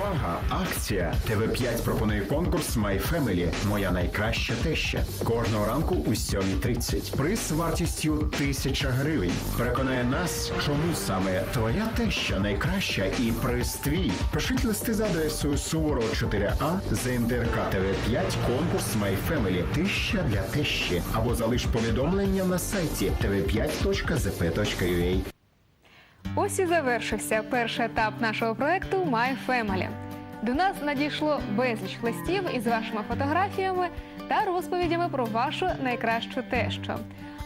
Увага! Акція! ТВ5 пропонує конкурс My Family Моя найкраща теща. Кожного ранку у 7.30. Приз вартістю 1000 гривень. Переконає нас, чому саме твоя теща найкраща і приз твій. Пишіть листи за адресою Суворо 4А ЗНДРК ТВ5 конкурс My Family Теща для тещі. Або залиш повідомлення на сайті tv5.zp.ua. Ось і завершився перший етап нашого проекту My Family. До нас надійшло безліч листів із вашими фотографіями та розповідями про вашу найкращу тещу.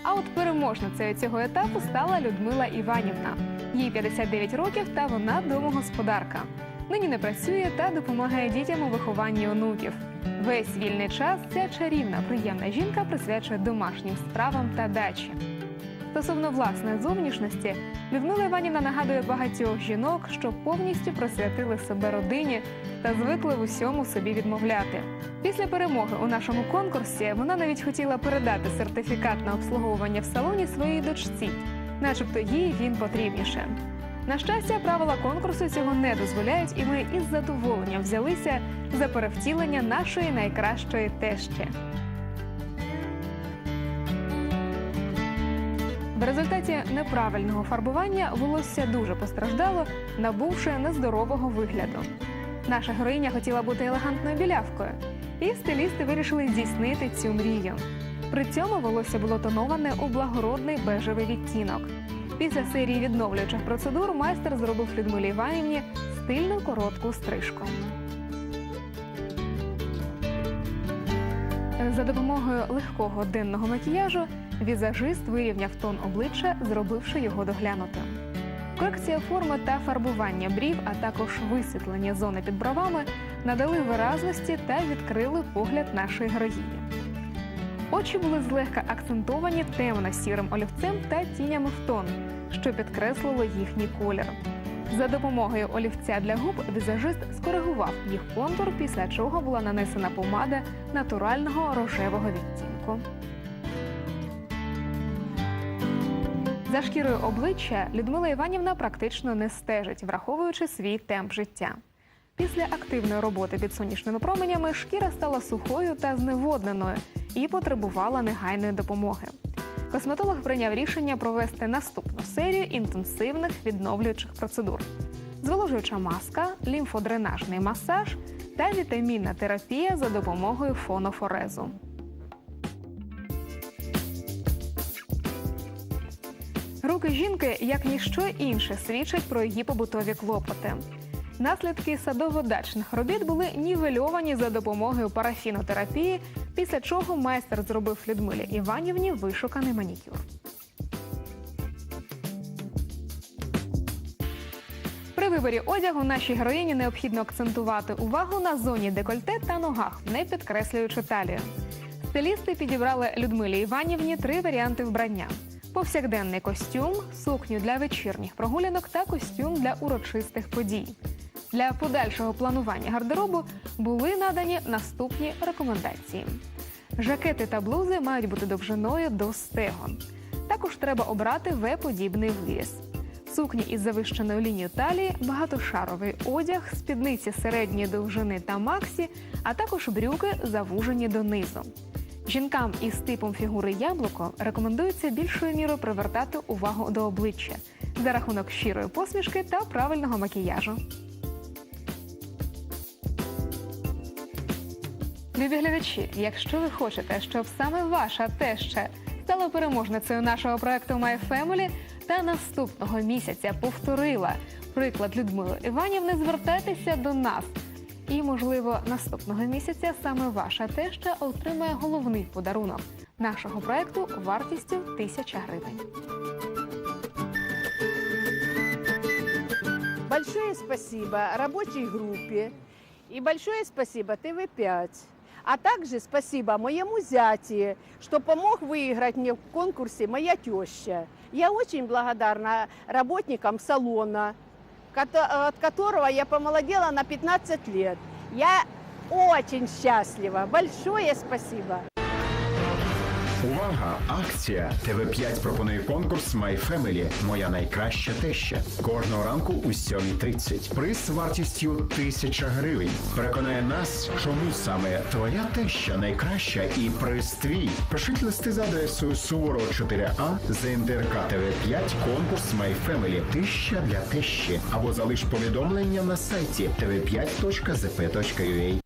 А от переможницею цього етапу стала Людмила Іванівна. Їй 59 років та вона домогосподарка. Нині не працює та допомагає дітям у вихованні онуків. Весь вільний час ця чарівна, приємна жінка присвячує домашнім справам та дачі. Стосовно власної зовнішності, Людмила Іванівна нагадує багатьох жінок, що повністю присвятили себе родині та звикли в усьому собі відмовляти. Після перемоги у нашому конкурсі вона навіть хотіла передати сертифікат на обслуговування в салоні своїй дочці, начебто їй він потрібніше. На щастя, правила конкурсу цього не дозволяють, і ми із задоволенням взялися за перевтілення нашої найкращої тещі. В результаті неправильного фарбування волосся дуже постраждало, набувши нездорового вигляду. Наша героїня хотіла бути елегантною білявкою, і стилісти вирішили здійснити цю мрію. При цьому волосся було тоноване у благородний бежевий відтінок. Після серії відновлюючих процедур майстер зробив Людмилі Іванівні стильну коротку стрижку. За допомогою легкого денного макіяжу візажист вирівняв тон обличчя, зробивши його доглянутим. Корекція форми та фарбування брів, а також висвітлення зони під бровами надали виразності та відкрили погляд нашої героїні. Очі були злегка акцентовані темно-сірим олівцем та тінями в тон, що підкреслило їхній колір. За допомогою олівця для губ візажист скоригував їх контур, після чого була нанесена помада натурального рожевого відтінку. За шкірою обличчя Людмила Іванівна практично не стежить, враховуючи свій темп життя. Після активної роботи під сонячними променями шкіра стала сухою та зневодненою і потребувала негайної допомоги. Косметолог прийняв рішення провести наступну серію інтенсивних відновлюючих процедур: зволожуюча маска, лімфодренажний масаж та вітамінна терапія за допомогою фонофорезу. Руки жінки, як ніщо інше, свідчать про її побутові клопоти. Наслідки садово-дачних робіт були нівельовані за допомогою парафінотерапії, після чого майстер зробив Людмилі Іванівні вишуканий манікюр. При виборі одягу нашій героїні необхідно акцентувати увагу на зоні декольте та ногах, не підкреслюючи талію. Стилісти підібрали Людмилі Іванівні три варіанти вбрання: повсякденний костюм, сукню для вечірніх прогулянок та костюм для урочистих подій. Для подальшого планування гардеробу були надані наступні рекомендації: жакети та блузи мають бути довжиною до стегон. Також треба обрати В-подібний виріз. Сукні із завищеною лінією талії, багатошаровий одяг, спідниці середньої довжини та максі, а також брюки завужені донизу. Жінкам із типом фігури яблуко рекомендується більшою мірою привертати увагу до обличчя за рахунок щирої посмішки та правильного макіяжу. Любі глядачі, якщо ви хочете, щоб саме ваша теща стала переможницею нашого проекту My Family та наступного місяця повторила приклад Людмили Іванівни, звертайтеся до нас. І, можливо, наступного місяця саме ваша теща отримає головний подарунок нашого проекту вартістю 1000 гривень. Большое спасибо рабочей группе и большое спасибо ТВ5. А также спасибо моему зяте, что помог выиграть мне в конкурсе «Моя теща». Я очень благодарна работникам салона, от которого я помолодела на 15 лет. Я очень счастлива. Большое спасибо. Увага! Акція! ТВ5 пропонує конкурс My Family Моя найкраща теща. Кожного ранку у 7.30. Приз вартістю 1000 гривень. Переконає нас, чому саме твоя теща найкраща і приз твій. Пишіть листи за адресою Суворова 4А ЗНТРК ТВ5 конкурс My Family Тища для тещі або залиш повідомлення на сайті tv5.zp.ua